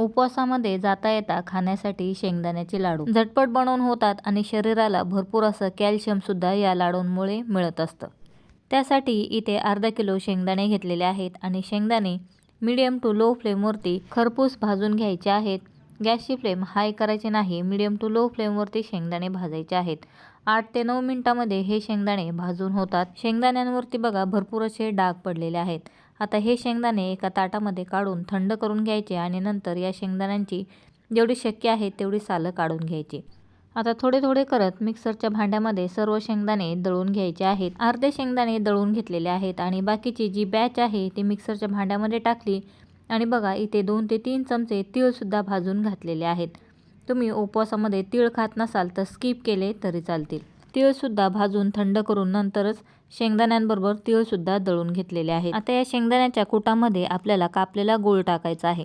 उपवासामध्ये जाता येता खाण्यासाठी शेंगदाण्याचे लाडू. झटपट बनवून होतात आणि शरीराला भरपूर असं कॅल्शियमसुद्धा या लाडूंमुळे मिळत असतं. त्यासाठी इथे अर्धा किलो शेंगदाणे घेतलेले आहेत आणि शेंगदाणे मिडियम टू लो फ्लेमवरती खरपूस भाजून घ्यायचे आहेत. गॅसची फ्लेम हाय करायची नाही मिडियम टू लो फ्लेमवरती शेंगदाणे भाजायचे आहेत. आठ ते नऊ मिनटामध्ये हे शेंगदाणे भाजून होतात. शेंगदाण्यांवरती बघा भरपूर असे डाग पडलेले आहेत. आता हे शेंगदाणे एका ताटामध्ये काढून थंड करून घ्यायचे आणि नंतर या शेंगदाण्यांची जेवढी शक्य आहे तेवढी सालं काढून घ्यायची. आता थोडे थोडे करत मिक्सरच्या भांड्यामध्ये सर्व शेंगदाणे दळून घ्यायचे आहेत. अर्धे शेंगदाणे दळून घेतलेले आहेत आणि बाकीची जी बॅच आहे ती मिक्सरच्या भांड्यामध्ये टाकली आणि बघा इथे दोन ते तीन चमचे तीळसुद्धा भाजून घातलेले आहेत. तुम्ही उपवासामध्ये तीळ खात नसाल तर स्किप केले तरी चालतील. तीळसुद्धा भाजून थंड करून नंतरच शेंगदाण्यांबरोबर तीळसुद्धा दळून घेतलेले आहेत. आता या शेंगदाण्याच्या कुटामध्ये आपल्याला कापलेला गूळ टाकायचा आहे.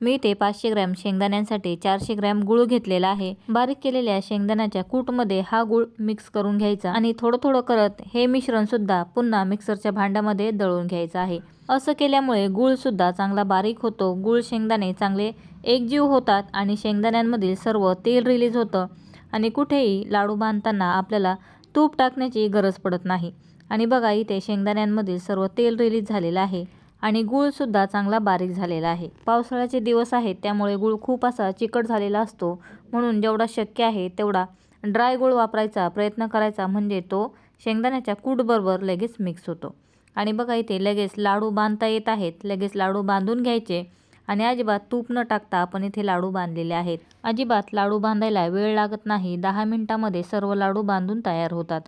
मी ते पाचशे ग्रॅम शेंगदाण्यांसाठी चारशे ग्रॅम गूळ घेतलेला आहे. बारीक केलेल्या शेंगदाण्याच्या कूटमध्ये हा गूळ मिक्स करून घ्यायचा आणि थोडं थोडं करत हे मिश्रण सुद्धा पुन्हा मिक्सरच्या भांड्यामध्ये दळून घ्यायचं आहे. असं केल्यामुळे गूळ सुद्धा चांगला बारीक होतो. गूळ शेंगदाणे चांगले एकजीव होतात आणि शेंगदाण्यांमधील सर्व तेल रिलीज होतं. आणि कुठेही लाडू बांधताना आपल्याला तूप टाकण्याची गरज पडत नाही. आणि बघा इथे शेंगदाण्यांमधील सर्व तेल रिलीज झालेलं आहे आणि गूळसुद्धा चांगला बारीक झालेला आहे. पावसाळ्याचे दिवस आहेत त्यामुळे गूळ खूप असा चिकट झालेला असतो. म्हणून जेवढा शक्य आहे तेवढा ड्राय गूळ वापरायचा प्रयत्न करायचा म्हणजे तो शेंगदाण्याच्या कूटबरोबर लगेच मिक्स होतो. आणि बघा इथे लगेच लाडू बांधता येत आहेत. लगेच लाडू बांधून घ्यायचे. आणि अजिबात तूप न टाकता आपण इथे लाडू बांधलेले आहेत. अजिबात लाडू बांधायला वेळ लागत नाही. दहा मिनटामध्ये सर्व लाडू बांधून तयार होतात.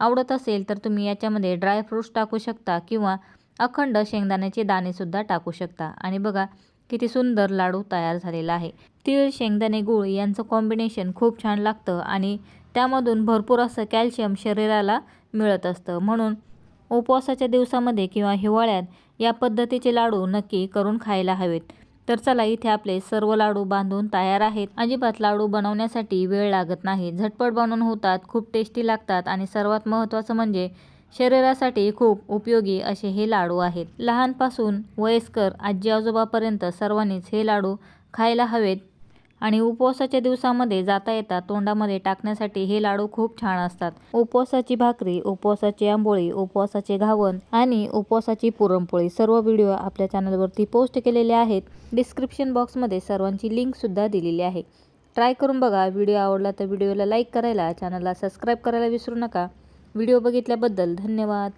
आवडत असेल तर तुम्ही याच्यामध्ये ड्रायफ्रूट्स टाकू शकता किंवा अखंड शेंगदाण्याचे दाणेसुद्धा टाकू शकता. आणि बघा किती सुंदर लाडू तयार झालेला आहे. तीळ शेंगदाणे गूळ यांचं कॉम्बिनेशन खूप छान लागतं आणि त्यामधून भरपूर असं कॅल्शियम शरीराला मिळत असतं. म्हणून उपवासाच्या दिवसामध्ये किंवा हिवाळ्यात या पद्धतीचे लाडू नक्की करून खायला हवेत. तर चला इथे आपले सर्व लाडू बांधून तयार आहेत. अजिबात लाडू बनवण्यासाठी वेळ लागत नाही. झटपट बनवून होतात खूप टेस्टी लागतात आणि सर्वात महत्त्वाचं म्हणजे शरीरासाठी खूप उपयोगी असे हे लाडू आहेत. लहानपासून वयस्कर आजी आजोबापर्यंत सर्वांनीच हे लाडू खायला हवेत. आणि उपवासाच्या दिवसामध्ये जाता येता तोंडामध्ये टाकण्यासाठी हे लाडू खूप छान असतात. उपवासाची भाकरी उपवासाची आंबोळी उपवासाचे घावन आणि उपवासाची पुरणपोळी सर्व व्हिडिओ आपल्या चॅनलवरती पोस्ट केलेले आहेत. डिस्क्रिप्शन बॉक्समध्ये सर्वांची लिंकसुद्धा दिलेली आहे. ट्राय करून बघा. व्हिडिओ आवडला तर व्हिडिओला लाईक करायला चॅनलला सबस्क्राईब करायला विसरू नका. व्हिडिओ बघितल्याबद्दल धन्यवाद.